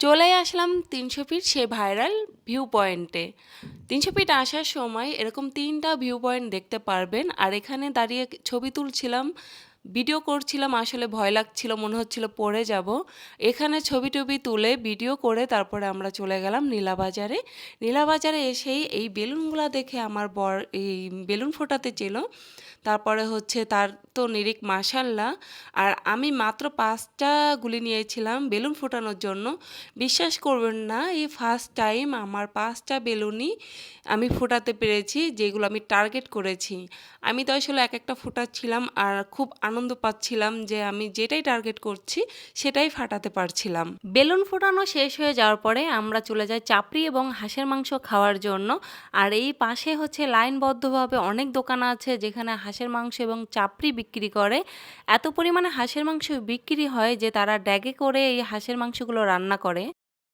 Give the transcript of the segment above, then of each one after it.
চলে আসলাম তিনশো ফিট সে viral view পয়েন্টে তিনশো ফিট আসার সময় এরকম তিনটা ভিউ পয়েন্ট দেখতে পারবেন। আর এখানে দাঁড়িয়ে ছবি তুলছিলাম ভিডিও করছিলাম, আসলে ভয় লাগছিল, মনে হচ্ছিল পড়ে যাব। এখানে ছবি টবি তুলে ভিডিও করে তারপরে আমরা চলে গেলাম নীলাবাজারে। নীলাবাজারে এসেই এই বেলুনগুলো দেখে আমার বর এই বেলুন ফোটাতে ছিল তারপরে হচ্ছে তার তো নিরিক মাসাল্লাহ আর আমি মাত্র পাঁচটা গুলি নিয়েছিলাম বেলুন ফোটানোর জন্য। বিশ্বাস করবেন না, এই ফার্স্ট টাইম আমার পাঁচটা বেলুনই আমি ফোটাতে পেরেছি, যেগুলো আমি টার্গেট করেছি। আমি তো আসলে এক একটা ফোটাচ্ছিলাম আর খুব আনন্দ পাচ্ছিলাম যে আমি যেটাই টার্গেট করছি সেটাই ফাটাতে পারছিলাম। বেলুন ফোটানো শেষ হয়ে যাওয়ার পরে আমরা চলে যাই চাপড়ি এবং হাঁসের মাংস খাওয়ার জন্য। আর এই পাশে হচ্ছে লাইনবদ্ধভাবে অনেক দোকান আছে যেখানে হাঁসের মাংস এবং চাপড়ি বিক্রি করে। এত পরিমাণে হাঁসের মাংস বিক্রি হয় যে তারা ড্যাগে করে এই হাঁসের মাংসগুলো রান্না করে।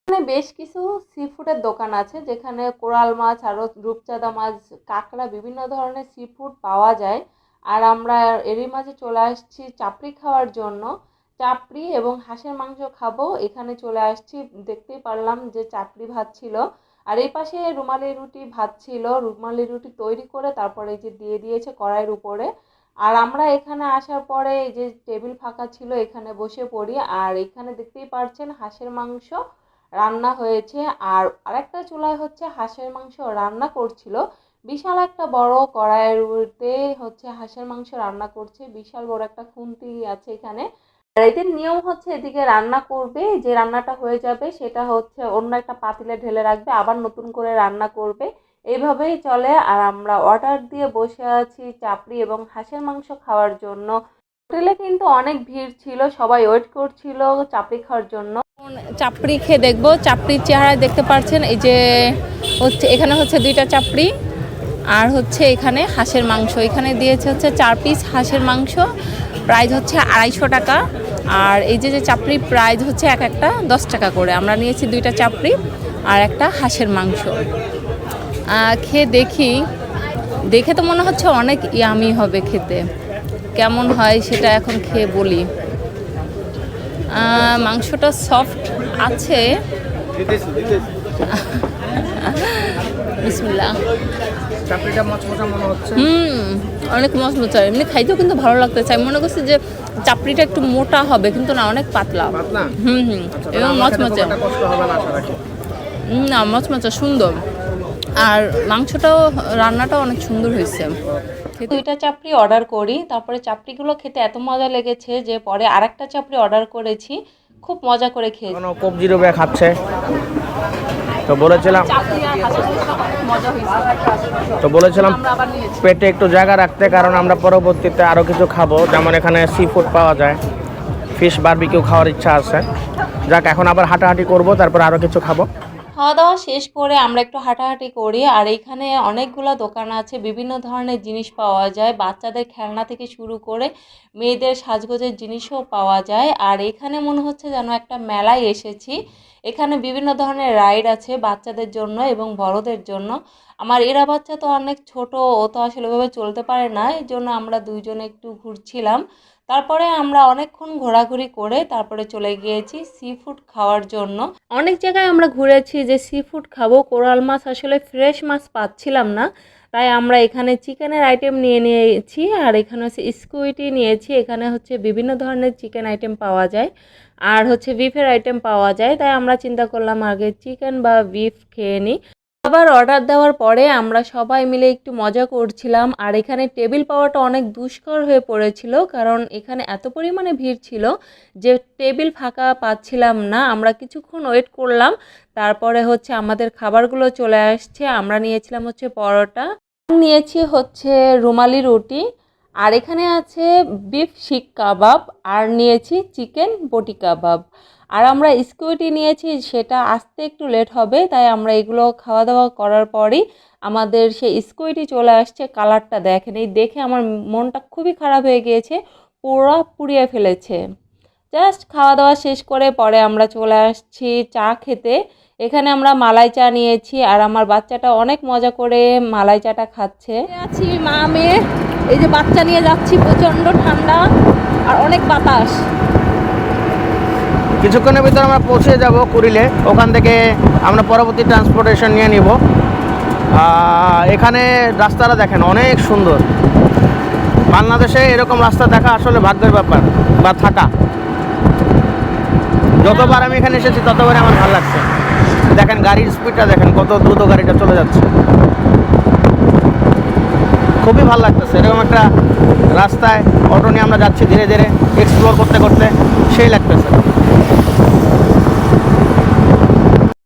এখানে বেশ কিছু সি ফুডের দোকান আছে যেখানে কোরাল মাছ আরও রূপচাঁদা মাছ কাঁকড়া বিভিন্ন ধরনের সি ফুড পাওয়া যায়। আর আমরা এরই মাঝে চলে আসছি চাপড়ি খাওয়ার জন্য। চাপড়ি এবং হাঁসের মাংস খাব। এখানে চলে আসছি, দেখতেই পারলাম যে চাপড়ি ভাত ছিল। আর এই পাশে রুমালি রুটি ভাত ছিল। রুমালি রুটি তৈরি করে তারপরে এই যে দিয়ে দিয়েছে কড়াইয়ের উপরে। আর আমরা এখানে আসার পরে এই যে টেবিল ফাঁকা ছিল, এখানে বসে পড়ি। আর এখানে দেখতেই পারছেন হাঁসের মাংস রান্না হয়েছে। আর আরেকটা চুলায় হচ্ছে হাঁসের মাংস রান্না করছিল। বিশাল একটা বড় কড়াইয়ের কড়াইতে হচ্ছে হাঁসের মাংস রান্না করছে, বিশাল বড় একটা খুন্তি আছে এখানে। আর এদের নিয়ম হচ্ছে এদিকে রান্না করবে, যে রান্নাটা হয়ে যাবে সেটা হচ্ছে অন্য একটা পাতিলে ঢেলে রাখবে, আবার নতুন করে রান্না করবে। এইভাবেই চলে, আর আমরা অর্ডার দিয়ে বসে আছি চাপড়ি এবং হাঁসের মাংস খাওয়ার জন্য। হোটেলে কিন্তু অনেক ভিড় ছিল, সবাই ওয়েট করছিল চাপড়ি খাওয়ার জন্য। চাপড়ি খেয়ে দেখব, চাপড়ির চেহারা দেখতে পাচ্ছেন এই যে হচ্ছে, এখানে হচ্ছে দুইটা চাপড়ি। আর হচ্ছে এখানে হাঁসের মাংস। এখানে দিয়েছে হচ্ছে চার পিস হাঁসের মাংস। প্রাইস হচ্ছে আড়াইশো টাকা। আর এই যে যে চাপড়ি প্রাইস হচ্ছে এক একটা দশ টাকা করে। আমরা নিয়েছি দুইটা চাপড়ি আর একটা হাঁসের মাংস। খেয়ে দেখি। দেখে তো মনে হচ্ছে অনেক ইয়ামি হবে খেতে। কেমন হয় সেটা এখন খেয়ে বলি। মাংসটা সফট আছে। বিসমিল্লাহ। চাকরিটা মচমচা মনে হচ্ছে। হুম অনেক মচমচা এমনি খাইতেও কিন্তু ভালো লাগতেছে। আমি মনে করছি যে চাপড়িটা একটু মোটা হবে কিন্তু না অনেক পাতলা। পাতলা? হুম হুম আচ্ছা, এবং মচমচে কষ্ট হবে না আশা রাখি। না মচমচে সুন্দর। আর মাংসটাও রান্নাটাও অনেক সুন্দর হয়েছে। দুইটা চাপড়ি অর্ডার করি। তারপরে চাপড়িগুলো খেতে এত মজা লেগেছে যে পরে আরেকটা চাপড়ি অর্ডার করেছি। খুব মজা করে খেয়েছি। কবজি রুবে খাচ্ছে। তো বলেছিলাম তো বলেছিলাম পেটে একটু জায়গা রাখতে কারণ আমরা পরবর্তীতে আরও কিছু খাব। যেমন এখানে সি ফুড পাওয়া যায়। ফিশ বারবিকিউ খাওয়ার ইচ্ছা আছে। যাক এখন আবার হাঁটাহাঁটি করব তারপর আরও কিছু খাব। খাওয়া দাওয়া শেষ করে আমরা একটু হাঁটাহাঁটি করি, আর এখানে অনেকগুলো দোকান আছে, বিভিন্ন ধরনের জিনিস পাওয়া যায়, বাচ্চাদের খেলনা থেকে শুরু করে মেয়েদের সাজগোজের জিনিসও পাওয়া যায়, আর এখানে মনে হচ্ছে যেন একটা মেলায় এসেছি, এখানে বিভিন্ন ধরনের রাইড আছে বাচ্চাদের জন্য এবং বড়দের জন্য, আমার এরা বাচ্চা তো অনেক ছোট, ও তো আসলে ওইভাবে চলতে পারে না এই জন্য আমরা দুইজনে একটু ঘুরছিলাম তারপরে আমরা অনেকক্ষণ ঘোরাঘুরি করে তারপরে চলে গিয়েছি সি ফুড খাওয়ার জন্য। অনেক জায়গায় আমরা ঘুরেছি যে সি ফুড খাব, কোরাল মাছ আসলে ফ্রেশ মাছ পাচ্ছিলাম না, তাই আমরা এখানে চিকেনের আইটেম নিয়ে নিয়েছি আর এখানে হচ্ছে স্কুইটি নিয়েছি, এখানে হচ্ছে বিভিন্ন ধরনের চিকেন আইটেম পাওয়া যায় আর হচ্ছে বিফের আইটেম পাওয়া যায়, তাই আমরা চিন্তা করলাম আগে চিকেন বা বিফ খেয়ে নিই আবার অর্ডার দেওয়ার পরে আমরা সবাই মিলে একটু মজা করছিলাম। আর এখানে টেবিল পাওয়াটা অনেক দুষ্কর হয়ে পড়েছিল, কারণ এখানে এত পরিমাণে ভিড় ছিল যে টেবিল ফাঁকা পাচ্ছিলাম না। আমরা কিছুক্ষণ ওয়েট করলাম, তারপরে হচ্ছে আমাদের খাবারগুলো চলে আসছে। আমরা নিয়েছিলাম হচ্ছে পরোটা, নিয়েছি হচ্ছে রুমালি রুটি, আর এখানে আছে বিফ শিক কাবাব, আর নিয়েছি চিকেন বটি কাবাব। আর আমরা স্কুইটি নিয়েছি, সেটা আসতে একটু লেট হবে, তাই আমরা এগুলো খাওয়া দাওয়া করার পরই আমাদের সেই স্কুইটি চলে আসছে কালারটা দেখেন। এই দেখে আমার মনটা খুবই খারাপ হয়ে গিয়েছে, পুরো পুড়িয়ে ফেলেছে। জাস্ট খাওয়া দাওয়া শেষ করে পরে আমরা চলে আসছি চা খেতে। এখানে আমরা মালাই চা নিয়েছি আর আমার বাচ্চাটা অনেক মজা করে মালাই চাটা খাচ্ছে। আছি মা, মেয়ে। এই যে বাচ্চা নিয়ে যাচ্ছি, প্রচণ্ড ঠান্ডা আর অনেক বাতাস। কিছুক্ষণের ভিতরে আমরা পৌঁছে যাব কুড়িলে। ওখান থেকে আমরা পরবর্তী ট্রান্সপোর্টেশন নিয়ে নিব। এখানে রাস্তাটা দেখেন, অনেক সুন্দর। বাংলাদেশে এরকম রাস্তা দেখা আসলে ভাগ্যের ব্যাপার বা থাকা। যতবার আমি এখানে এসেছি, ততবারই আমার ভালো লাগছে। দেখেন, গাড়ির স্পিডটা দেখেন, কত দ্রুত গাড়িটা চলে যাচ্ছে। খুবই ভালো লাগতেছে। এরকম একটা রাস্তায় অটো নিয়ে আমরা যাচ্ছি ধীরে ধীরে এক্সপ্লোর করতে করতে, সেই লাগতেছে।